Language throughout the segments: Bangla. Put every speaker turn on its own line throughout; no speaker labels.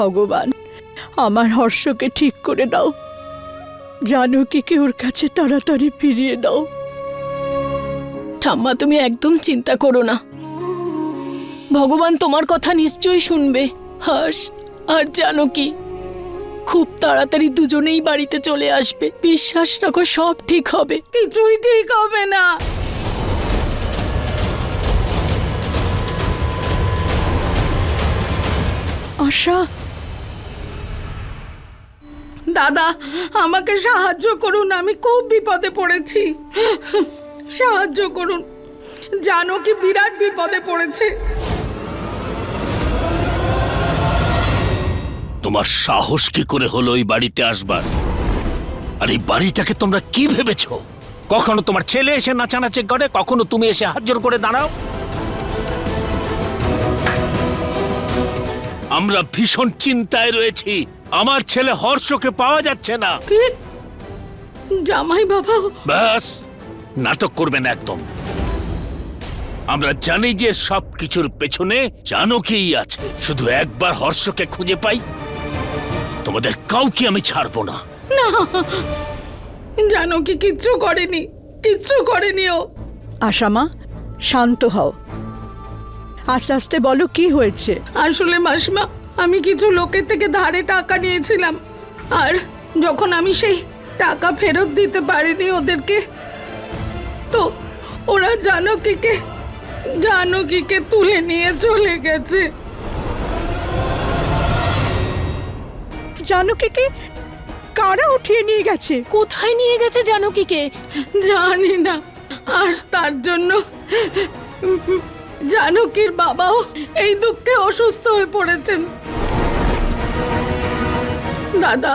ভগবান আমার হর্ষকে ঠিক করে দাও। জানকীকে ওর কাছে তাড়াতাড়ি ফিরিয়ে দাও।
ঠাম্মা তুমি একদম চিন্তা করো না। ভগবান তোমার কথা নিশ্চয়ই শুনবে। হর্ষ আর জানো কি খুব তাড়াতাড়ি দুজনেই বাড়িতে চলে আসবে। বিশ্বাস রাখো সব ঠিক হবে।
কিছুই ঠিক হবে না। আশা
দাদা, আমাকে সাহায্য করুন, আমি খুব বিপদে পড়েছি। সাহায্য করুন। জানো কি বিরাট বিপদে পড়েছে।
তোমার সাহস কি করে হলো এই বাড়িতে আসবার? আর এই বাড়িটাকে তোমরা কি ভেবেছো? কখনো তোমার ছেলে এসে নাচানাচি করে, কখনো তুমি এসে হাজির করে দাঁড়াও? আমরা ভীষণ চিন্তায় রয়েছি। আমার ছেলে হর্ষকে পাওয়া যাচ্ছে না।
কি? জামাই বাবা।
ব্যাস নাটক করবেন একদম। আমরা জানি যে সব কিছুর পেছনে জানকেই আছে। শুধু একবার হর্ষকে খুঁজে পাই তোমাদের কাউকে আমি ছাড়বো না।
জানো কি কিচ্ছু করেনি কিচ্ছু করেনি ও।
আশামা শান্ত হও। আস্তে আস্তে বলো কি হয়েছে?
আসলে মাসিমা আমি কিছু লোকের থেকে ধারে টাকা নিয়েছিলাম। আর যখন আমি সেই টাকা ফেরত দিতে পারিনি ওদেরকে তো ওরা জানকীকে জানকীকে তুলে নিয়ে চলে গেছে।
জানকীকে কারা উঠিয়ে নিয়ে গেছে?
কোথায় নিয়ে গেছে জানকীকে?
জানি না। আর তার জন্য জানকীর বাবাও এই দুঃখে অসুস্থ হয়ে পড়েছেন। দাদা,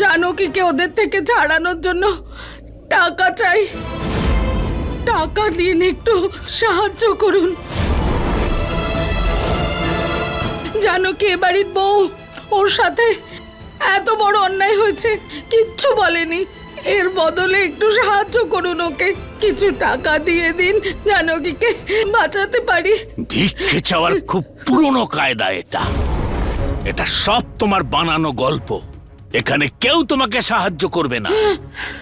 জানকীকে ওদের থেকে ছাড়ানোর জন্য টাকা চাই। টাকা দিন একটু সাহায্য করুন। জানকী এ বাড়ির বউ, ওর সাথে এত বড় অন্যায় হয়েছে, কিচ্ছু বলেনি। এর বদলে একটু সাহায্য করুন ওকে। কিছু টাকা দিয়ে দিন জানকীকে বাঁচাতে পারি।
ভিক্ষে চাওয়ার খুব পুরনো কায়দা এটা। এটা সব তোমার বানানো গল্প। এখানে কেউ তোমাকে সাহায্য করবে না।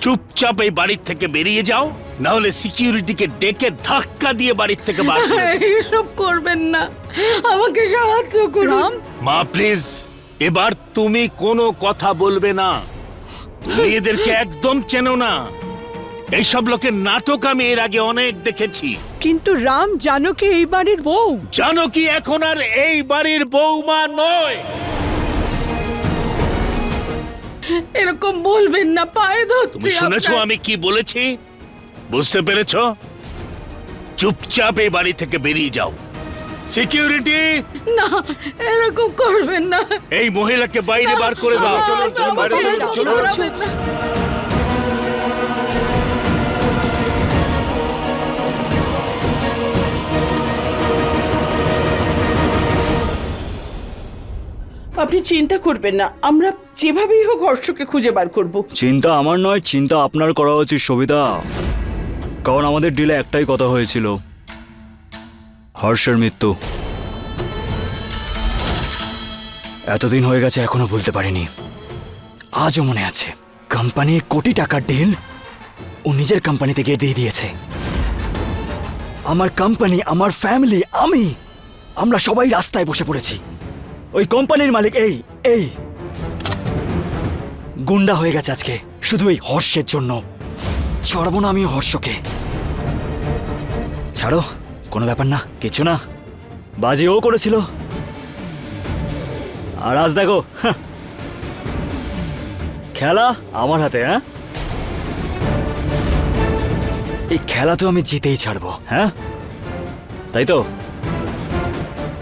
চুপচাপ এই বাড়ির থেকে বেরিয়ে যাও না হলে সিকিউরিটিকে ডেকে ধাক্কা দিয়ে বাড়ির থেকে বার
এসব করবেন না। আমাকে সাহায্য করুন।
মা প্লিজ এবার তুমি কোনো কথা বলবে না। তুমি এদেরকে একদম চেনো না। এইসব লোকের নাটক আমি এর আগে অনেক দেখেছি।
কিন্তু রাম জানকী এই বাড়ির বউ?
জানো কি এখন আর এই বাড়ির বৌমা নয়।
এরকম বলবেন না পায়ে
তুমি
ধরছি
শুনেছো আমি কি বলেছি? বুঝতে পেরেছ? চুপচাপ এই বাড়ি থেকে বেরিয়ে যাও। সিকিউরিটি
না এরকম করবেন না।
এই মহিলাকে বাইরে বার করে দাও।
চলুন।
আপনি চিন্তা করবেন না আমরা যেভাবেই হোক হর্ষকে খুঁজে বার করব।
চিন্তা আমার নয় চিন্তা আপনার করা উচিত সবিতা। কারণ আমাদের ডিলে একটাই কথা হয়েছিল। হর্ষের মৃত্যু। এতদিন হয়ে গেছে, এখনও বলতে পারিনি। আজও মনে আছে, কোম্পানির কোটি টাকার ডিল ও নিজের কোম্পানিতে গিয়ে দিয়ে দিয়েছে। আমার কোম্পানি, আমার ফ্যামিলি আমি, আমরা সবাই রাস্তায় বসে পড়েছি। ওই কোম্পানির মালিক এই এই। গুন্ডা হয়ে গেছে আজকে, শুধু এই হর্ষের জন্য। ছাড়বো না আমি হর্ষকে। ছাড়ো। কোনো ব্যাপার না কিছু না। বাজি ও করেছিল। আর আজ দেখো। খেলা আমার হাতে হ্যাঁ? এই খেলা তো আমি জিতেই ছাড়বো হ্যাঁ? তাই তো?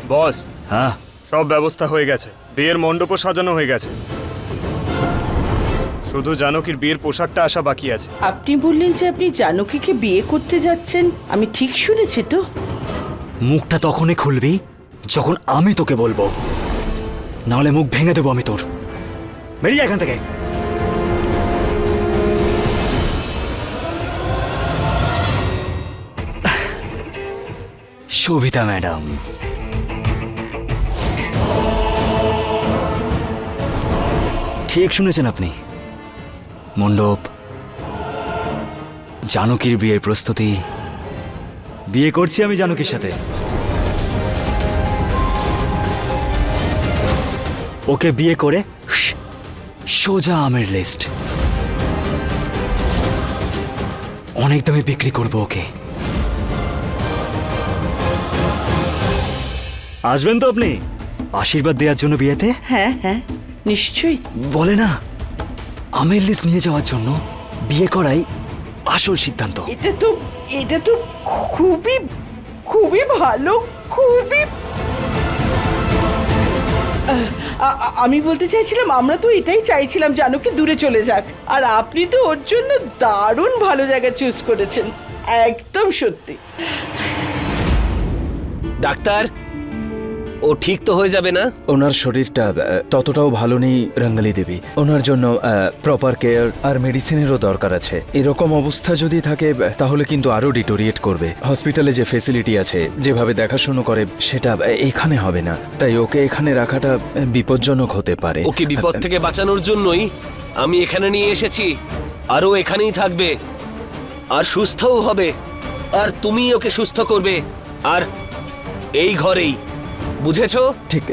বস।
হ্যাঁ।
সব ব্যবস্থা হয়ে গেছে। বিয়ের মণ্ডপও সাজানো হয়ে গেছে। শুধু জানকীর বিয়ের পোশাকটা আসা বাকি আছে।
আপনি বললেন যে আপনি জানকীকে বিয়ে করতে যাচ্ছেন। আমি ঠিক শুনেছি তো।
মুখটা তখনই খুলবি যখন আমি তোকে বলব। নাহলে মুখ ভেঙে দেবো আমি তোর। বেরিয়ে এখান থেকে। সবিতা ম্যাডাম। ঠিক শুনেছেন আপনি। মণ্ডপ জানকীর বিয়ের প্রস্তুতি। বিয়ে করছি আমি জানকীর সাথে। ওকে বিয়ে করে সোজা আমের লিস্ট অনেক দামে বিক্রি করব ওকে। আসবেন তো আপনি? আশীর্বাদ দেওয়ার জন্য বিয়েতে?
হ্যাঁ হ্যাঁ। নিশ্চয়ই।
বলে না। আমের লিস্ট নিয়ে যাওয়ার জন্য বিয়ে করাই আসল সিদ্ধান্ত।
এটা তো এটা তো খুবই খুবই ভালো খুবই আমি বলতে চাইছিলাম আমরা তো এটাই চাইছিলাম জানো কি দূরে চলে যাক। আর আপনি তো ওর জন্য দারুণ ভালো জায়গা চুজ করেছেন। একদম সত্যি।
ডাক্তার ও ঠিক তো হয়ে যাবে না?
ওনার শরীরটা আহ, ততটাও ভালো নেই রঙ্গালি দেবী। ওনার জন্য প্রপার কেয়ার আর মেডিসিনেরও দরকার আছে। এরকম অবস্থা যদি থাকে আহ, তাহলে কিন্তু আরও ডিটোরিয়েট করবে। হসপিটালে যে ফেসিলিটি আছে যেভাবে দেখাশুনো করে সেটা আহ, এখানে হবে না। তাই ওকে এখানে রাখাটা আহ, বিপজ্জনক হতে পারে।
ওকে বিপদ থেকে বাঁচানোর জন্যই আমি এখানে নিয়ে এসেছি। আর ও এখানেই থাকবে। আর সুস্থও হবে। আর তুমি ওকে সুস্থ করবে। আর এই ঘরেই বুঝেছ?
ঠিক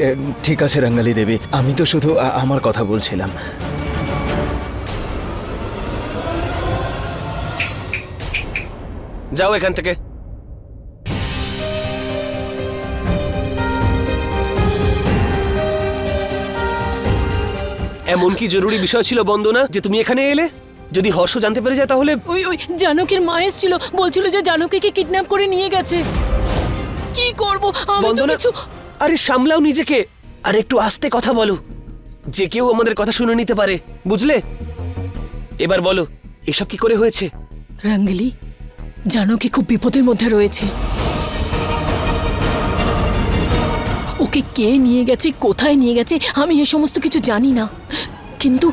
ঠিক আছে রঙ্গালি দেবী। আমি তো শুধু আমার কথা বলছিলাম।
যাও এখান থেকে। এমন কি জরুরি বিষয় ছিল বন্দনা যে তুমি এখানে এলে? যদি হর্ষ জানতে পেরে যায় তাহলে
ওই ওই জানকীর মা এসেছিল। বলছিল যে জানকীকে কিডন্যাপ করে নিয়ে গেছে। কি করব? আমি তো কিছু
আরে সামলাও নিজেকে। আর একটু আস্তে কথা বলো। যে কেউ আমাদের কথা শুনে নিতে পারে, বুঝলে? এবার বলো, এসব কি করে হয়েছে?
রাঙ্গলি, জানো কি খুব বিপদের মধ্যে রয়েছে। ওকে কে নিয়ে গেছে, কোথায় নিয়ে গেছে, আমি এ সমস্ত কিছু জানি না। কিন্তু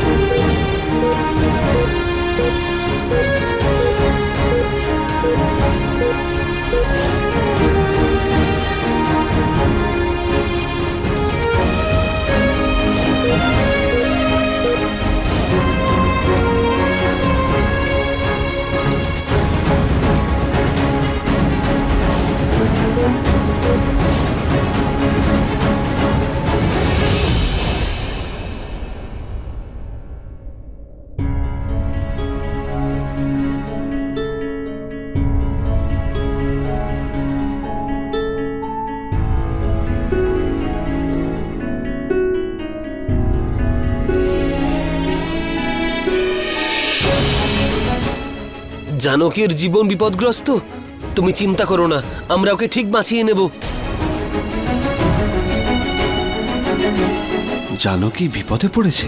জানকীর জীবন বিপদগ্রস্ত? তুমি চিন্তা করো না, আমরা ওকে ঠিক বাঁচিয়ে নেব।
জানকী বিপদে পড়েছে?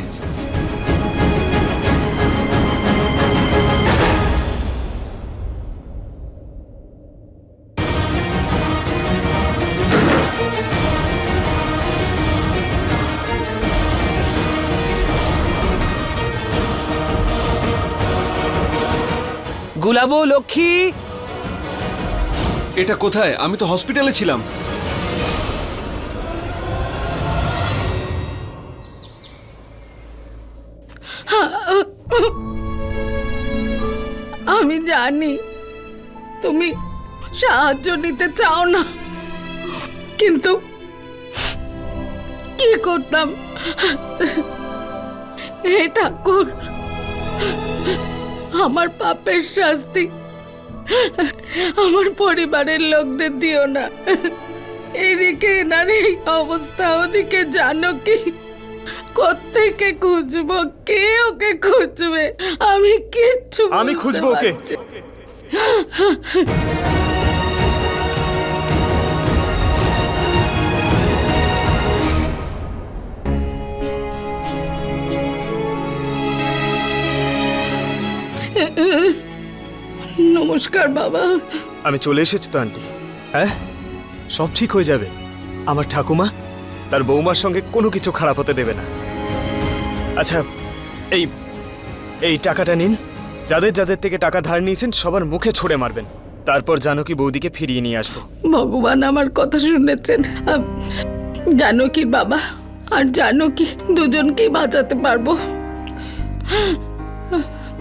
গুলাবো লক্ষ্মী?
এটা কোথায়? আমি তো হসপিটালে ছিলাম।
আমি জানি তুমি সাহায্য নিতে চাও না কিন্তু কি করতাম? এটা ঠাকুর আমার পাপের শাস্তি। আমার পরিবারের লোকদের দিও না। এদিকে এনার এই অবস্থা ওদিকে জানো কি? কোত্থেকে খুঁজবো? কে ওকে খুঁজবে? আমি কিচ্ছু
আমি খুঁজবো ওকে।
নমস্কার বাবা।
আমি চলে এসেছি তো আন্টি। হ্যাঁ? সব ঠিক হয়ে যাবে। আমার ঠাকুমা তার বৌমার সঙ্গে কোনো কিছু খারাপ হতে দেবে না। আচ্ছা এই এই টাকাটা নিন। যাদের যাদের থেকে টাকা ধার নিয়েছেন সবার মুখে ছুঁড়ে মারবেন। তারপর জানকী বৌদিকে ফিরিয়ে নিয়ে আসব।
ভগবান আমার কথা শুনেছেন। জানকীর বাবা আর জানকী দুজনকেই বাঁচাতে পারব।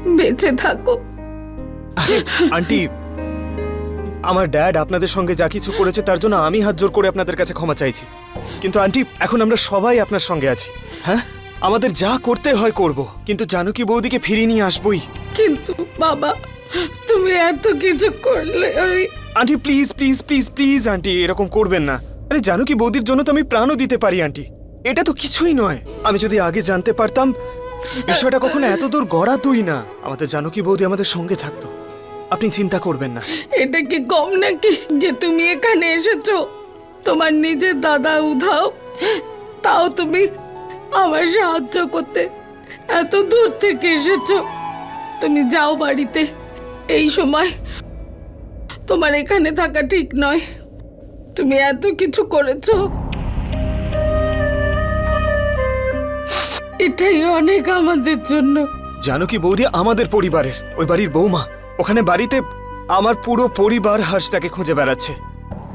বেঁচে থাকো।
আন্টি আমার ড্যাড আপনাদের সঙ্গে যা কিছু করেছে তার জন্য আমি হাত জোর করে আপনাদের কাছে ক্ষমা চাইছি। কিন্তু আন্টি এখন আমরা সবাই আপনার সঙ্গে আছি। হ্যাঁ? আমাদের যা করতে হয় করব। কিন্তু জানকী বৌদিকে ফিরিয়ে নিয়ে আসবই?
কিন্তু বাবা তুমি এত কিছু করলে
aunty please please please please aunty এরকম করবেন না। আরে জানো কি বৌদির জন্য তো আমি প্রাণও দিতে পারি আন্টি। এটা তো কিছুই নয়। আমি যদি আগে জানতে পারতাম বিষয়টা কখনো এত দূর গড়া তুই না। আমাদের জানো কি বৌদি আমাদের সঙ্গে থাকতো। আপনি চিন্তা করবেন না।
এটা কি কম নাকি? যে তুমি এখানে এসেছ, তোমার নিজের দাদা উধাও, তাও তুমি আমার সাহায্য করতে এত দূর থেকে এসেছ। তুমি যাও বাড়িতে। এই সময় তোমার এখানে থাকা ঠিক নয়। তুমি এত কিছু করেছ। এটাই অনেক আমাদের জন্য।
জানো কি বৌদি? আমাদের পরিবারের। ওই বাড়ির বৌমা। ওখানে বাড়িতে আমার পুরো পরিবার হাঁসটাকে খুঁজে বেড়াচ্ছে।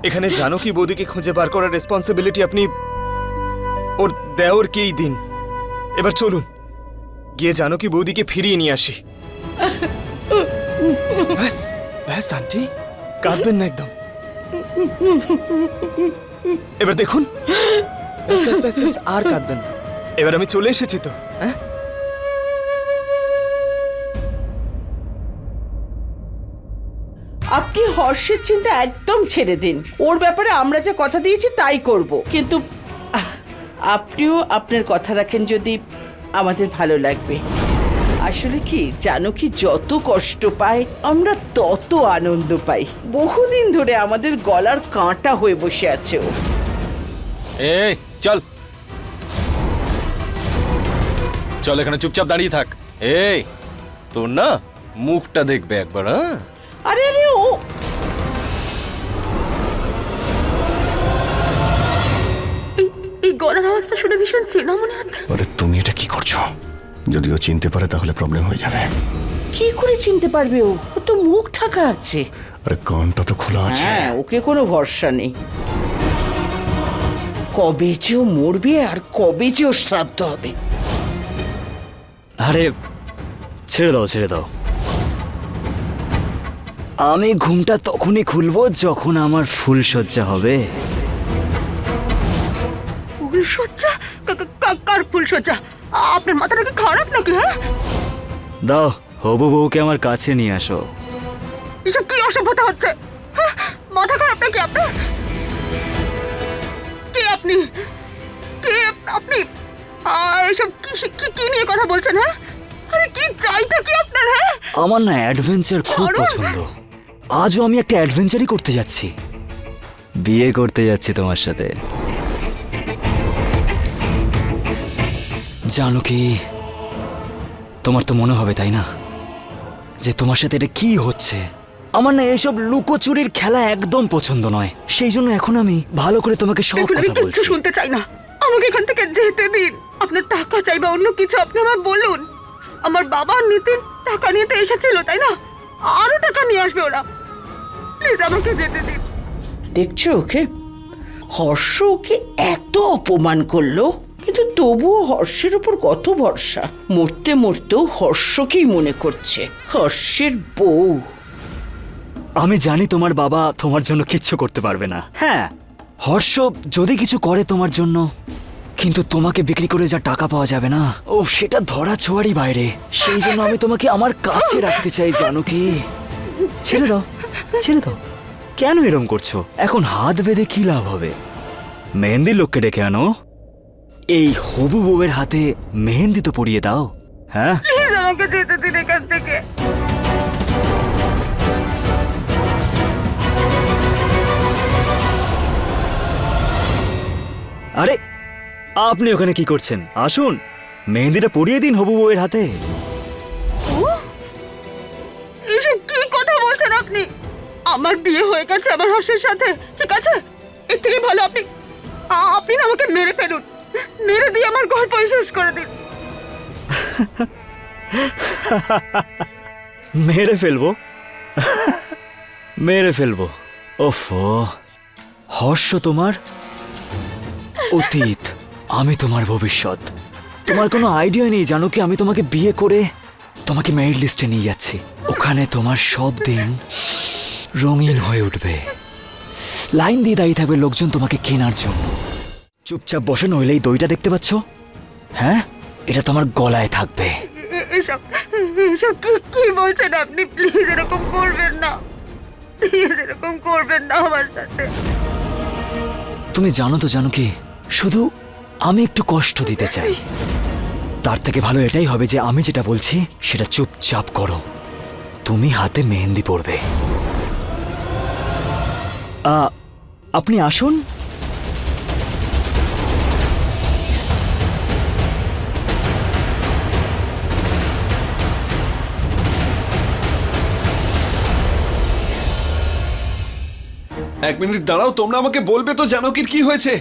এখানে জানো কি বৌদিকে খুঁজে বার করার রেসপন্সিবিলিটি আপনি ওর দেওরকেই দিন? এবার চলুন। গিয়ে জানো কি বৌদিকে ফিরিয়ে নিয়ে আসি। ব্যাস ব্যাস, আন্টি। কাঁদবেন না একদম। এবার দেখুন। আর কাঁদবেন না। এবার আমি চলে এসেছি তো। হ্যাঁ?
আপনি হর্ষের চিন্তা একদম ছেড়ে দিন। ওর ব্যাপারে আমরা যা কথা দিয়েছি তাই করব। কিন্তু আপনিও আপনার কথা রাখেন যদি আমাদের ভালো লাগবে। আসলে কি জানো কি যত কষ্ট পায় আমরা তত আনন্দ পাই। বহুদিন ধরে আমাদের গলার কাঁটা হয়ে বসে আছে ও।
এই চল। চল এখানে চুপচাপ দাঁড়িয়ে থাক। এই তোর না মুখটা দেখবে একবার হ্যাঁ
আরে আরে ও।
এই গলার আওয়াজটা শুনে ভীষণ চেনা মনে হচ্ছে।
আরে তুমি এটা কি করছ? যদি ও চিনতে পারে তাহলে প্রবলেম হয়ে যাবে।
কি করে চিনতে পারবে ও? ও তো মুখ ঢাকা আছে।
আরে কানটা তো খোলা
হ্যাঁ ওকে কোনো ভরসা নেই। কবে যে ও মরবে আর কবে যে ওর শ্রাদ্ধ হবে।
আরে ছেড়ে দাও ছেড়ে দাও। আমি ঘুমটা তখনই খুলবো যখন আমার ফুল সজ্জা হবে।
কা- কা- কার ফুলসজ্জা আপনার মাথাটা কি খারাপ নাকি হ্যাঁ?
দাও হবু বউকে আমার কাছে নিয়ে আসো।
এসব কি অসভ্যতা হচ্ছে? হ্যাঁ? মাথা খারাপ নাকি আপনার? কে আপনি? কে আপনি? আর এসব কি কি কি নিয়ে কথা বলছেন হ্যাঁ? আরে কি চাইটা কি আপনার হ্যাঁ?
আমার না অ্যাডভেঞ্চার খুব
ছাড়ুন।
পছন্দ। আজও আমি একটা অ্যাডভেঞ্চারই করতে যাচ্ছি। বিয়ে করতে যাচ্ছি তোমার সাথে। জানো কি তোমার তো মনে হবে তাই না? যে তোমার সাথে এটা কি হচ্ছে? আমার না এসব লুকোচুরির খেলা একদম পছন্দ নয়। সেই জন্য এখন আমি ভালো করে তোমাকে সব
দেখুন আমি
কথা
কিচ্ছু
বলছি।
শুনতে চাই না। আমাকে এখান থেকে যেতে দিন। আপনার টাকা চাই বা অন্য কিছু আপনি আমায় বলুন। আমার বাবা নিতিন টাকা নিতে এসেছিল তাই না? আরও টাকা নিয়ে আসবে ওরা। প্লিজ আমাকে যেতে দিন।
দেখছ ওকে? হর্ষ ওকে এত অপমান করল কিন্তু তবুও হর্ষের উপর কত ভরসা। মরতে মরতেও হর্ষকেই মনে করছে হর্ষের বউ।
আমি জানি তোমার বাবা তোমার জন্য কিচ্ছু করতে পারবে না। হ্যাঁ হর্ষ যদি কিছু করে তোমার জন্য কিন্তু তোমাকে বিক্রি করে যা টাকা পাওয়া যাবে না। ও সেটা ধরা ছোঁয়ারই বাইরে। সেই জন্য আমি তোমাকে আমার কাছে রাখতে চাই জানো কি ছেড়ে দাও ছেড়ে দাও। কেন এরম করছ? এখন হাত বেঁধে কি লাভ হবে? মেহেন্দির লোককে ডেকে আনো। এই হবু বউয়ের হাতে মেহেন্দি তো পরিয়ে দাও। হ্যাঁ?
আমাকে যেতে দিন এখান থেকে।
আরে আপনি ওখানে কি করছেন? আসুন। মেহেন্দিটা পরিয়ে দিন হবু বউয়ের হাতে।
এসব কি কথা বলছেন আপনি? আমার বিয়ে হয়ে গেছে আমার হর্ষের সাথে। ঠিক আছে? এর থেকে ভালো আপনি আপনি না আমাকে মেরে ফেলুন। মেরে দিয়ে আমার গল্প শেষ করে দিন।
মেরে ফেলব? মেরে ফেলব। ওফো। হর্ষ তোমার অতীত। আমি তোমার ভবিষ্যৎ। তোমার কোনো আইডিয়া নেই জানো কি? আমি তোমাকে বিয়ে করে তোমাকে মেরিট লিস্টে নিয়ে যাচ্ছি। ওখানে তোমার সব দিন রঙিন হয়ে উঠবে। লাইন দিয়ে দাঁড়িয়ে থাকবে লোকজন তোমাকে কেনার জন্য। চুপচাপ বসে নইলে এই দইটা দেখতে পাচ্ছ? হ্যাঁ? এটা তোমার গলায় থাকবে।
কি বলছেন আপনি? প্লিজ এরকম করবেন না। প্লিজ এরকম করবেন না আমার সাথে।
তুমি জানো তো জানো কি? শুধু আমি একটু কষ্ট দিতে চাই। তার থেকে ভালো এটাই হবে যে আমি যেটা বলছি, সেটা চুপচাপ করো। তুমি হাতে মেহেন্দি পড়বে আপনি আসুন।
এক মিনিট দাঁড়াও, তোমরা আমাকে বলবে তো জানকীর কি হয়েছে।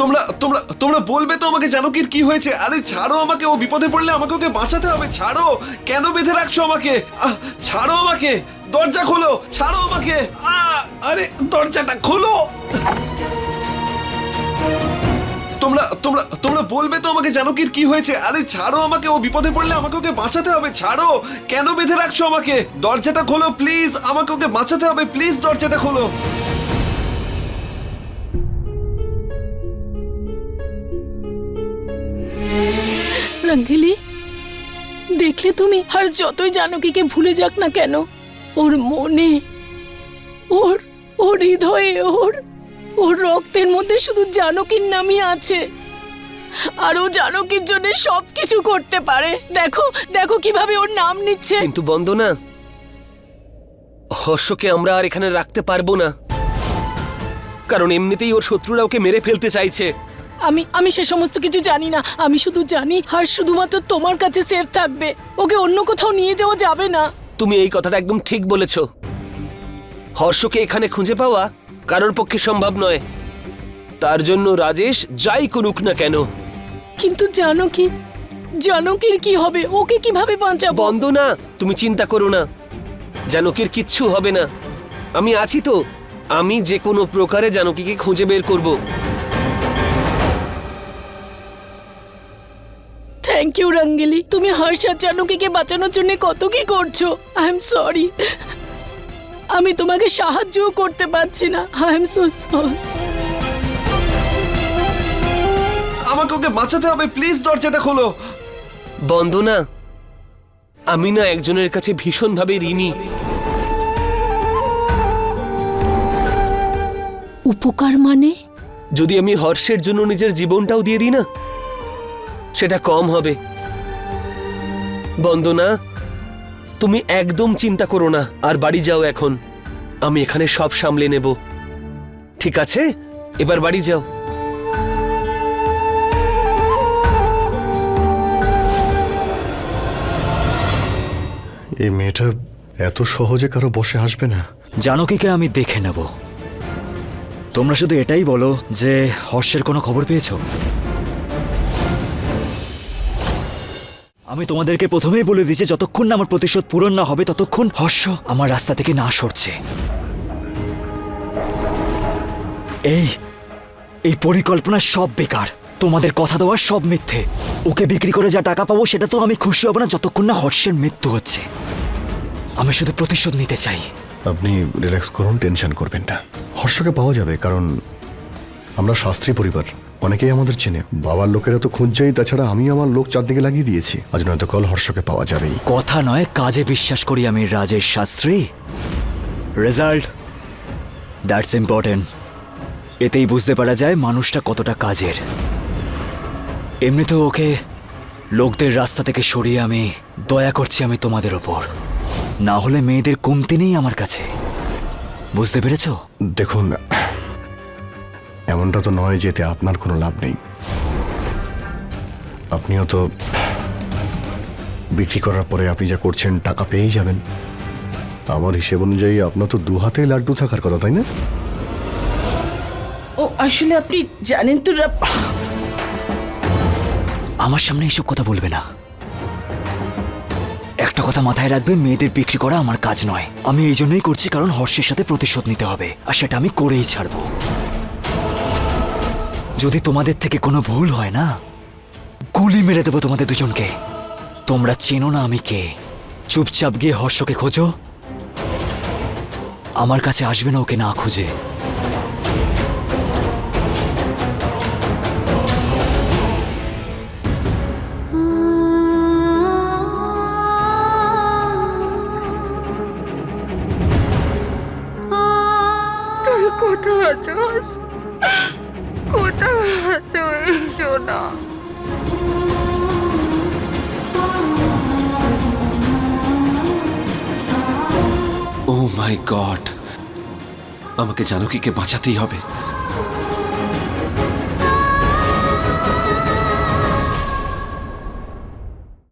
তোমরা তোমরা তোমরা বলবে তো আমাকে জানকীর কি হয়েছে? আরে ছাড়ো আমাকে, ও বিপদে পড়লে আমাকে ওকে বাঁচাতে হবে, ছাড়ো। কেন বেঁধে রাখছো আমাকে? ছাড়ো আমাকে। দরজা খোলো, ছাড়ো আমাকে। আরে দরজাটা খোলো। তোমরা তোমরা তোমরা বলবে তো আমাকে জানকীর কি হয়েছে? আরে ছাড়ো আমাকে, ও বিপদে পড়লে আমাকে ওকে বাঁচাতে হবে, ছাড়ো। কেন বেঁধে রাখছো আমাকে? দরজাটা খোলো, প্লিজ, আমাকে ওকে বাঁচাতে হবে, প্লিজ দরজাটা খোলো।
রঙ্গেলি, দেখলে তুমি আর যতই জানকীকে ভুলে যাক না কেন, ওর মনে, ওর ওর হৃদয়ে, ওর ওর রক্তের মধ্যে শুধু জানকীর নামই আছে। আর ও জানকীর জন্য সব কিছু করতে পারে। দেখো দেখো কীভাবে ওর নাম নিচ্ছে।
কিন্তু বন্দনা, হর্ষকে আমরা আর এখানে রাখতে পারব না। কারণ এমনিতেই ওর শত্রুরা ওকে মেরে ফেলতে চাইছে।
আমি আমি সে সমস্ত কিছু জানি না। আমি শুধু জানি আর শুধুমাত্র তোমার কাছে সেফ থাকবে। ওকে অন্য কোথাও নিয়ে যাওয়া যাবে না।
তুমি এই কথাটা একদম ঠিক বলেছ। হর্ষকে এখানে খুঁজে পাওয়া কারোর পক্ষে সম্ভব নয়। তার জন্য রাজেশ যাই করুক না কেন।
কিন্তু জানো কি? জানকীর কি হবে? ওকে কীভাবে বাঁচাবো?
বন্ধ না তুমি চিন্তা করো না। জানকীর কিচ্ছু হবে না। আমি আছি তো। আমি যে কোনো প্রকারে জানকীকে খুঁজে বের করব।
থ্যাংক ইউ রঙ্গেলি তুমি হর্ষ আর জানকীকে বাঁচানোর জন্য কত কি করছ? আই এম সরি আমি তোমাকে সাহায্যও করতে পারছি না। আই এম সো সরি
আমাকে ওকে বাঁচাতে হবে। প্লিজ দরজাটা খোলো।
বন্ধ না আমি না একজনের কাছে ভীষণভাবে ঋণী।
উপকার মানে?
যদি আমি হর্ষের জন্য নিজের জীবনটাও দিয়ে দিই না? সেটা কম হবে। বন্দনা তুমি একদম চিন্তা করো না আর বাড়ি যাও এখন। আমি এখানে সব সামলে নেব। ঠিক আছে? এবার বাড়ি যাও।
এই মেয়েটা এত সহজে কারও বসে আসবে না।
জানকীকে আমি দেখে নেব। তোমরা শুধু এটাই বলো যে হর্ষের কোনো খবর পেয়েছ? আমি তোমাদেরকে প্রথমেই বলে দিয়েছি, যতক্ষণ না আমার প্রতিশোধ পূরণ না হবে, ততক্ষণ হর্ষ আমার রাস্তা থেকে না সরছে। এই এই পরিকল্পনা সব বেকার। তোমাদের কথা দেওয়া সব মিথ্যে। ওকে বিক্রি করে যা টাকা পাবো, সেটা তো আমি খুশি হব না, যতক্ষণ না হর্ষের মৃত্যু হচ্ছে। আমি শুধু প্রতিশোধ নিতে চাই।
আপনি রিল্যাক্স করুন টেনশন করবেন না। হর্ষকে পাওয়া যাবে, কারণ আমরা শাস্ত্রী পরিবার। অনেকেই আমাদের চেনে। বাবার লোকেরা তো খুঁজছেই তাছাড়া আমি আমার লোক চারদিকে লাগিয়ে দিয়েছি। আজ নয়তো কল হর্ষকে পাওয়া যাবেই।
কথা নয় কাজে বিশ্বাস করি আমি Rajesh Shastri. Result that's important এতেই বুঝতে পারা যায় মানুষটা কতটা কাজের। এমনিতেও ওকে লোকদের রাস্তা থেকে সরিয়ে আমি দয়া করছি আমি তোমাদের ওপর। না হলে মেয়েদের কমতি নেই আমার কাছে। বুঝতে পেরেছ?
দেখুন এমনটা তো নয় যেতে আপনার কোনো লাভ নেই। আপনিও তো বিক্রি করার পরে আপনি যা করছেন টাকা পেয়েই যাবেন। আমার হিসেব অনুযায়ী আপনার তো দু হাতেই লাড্ডু থাকার কথা তাই না?
ও আসলে আপনি জানেন তো
আমার সামনে এইসব কথা বলবে না। একটা কথা মাথায় রাখবে মেয়েদের বিক্রি করা আমার কাজ নয়। আমি এই জন্যই করছি কারণ হর্ষের সাথে প্রতিশোধ নিতে হবে আর সেটা আমি করেই ছাড়বো। যদি তোমাদের থেকে কোনো ভুল হয় না, গুলি মেরে দেবো তোমাদের দুজনকে। তোমরা চেনো না আমি কে। চুপচাপ গিয়ে হর্ষকে খোঁজো। আমার কাছে আসবে না ওকে না খুঁজে।
জানকীকে বাঁচাতেই হবে।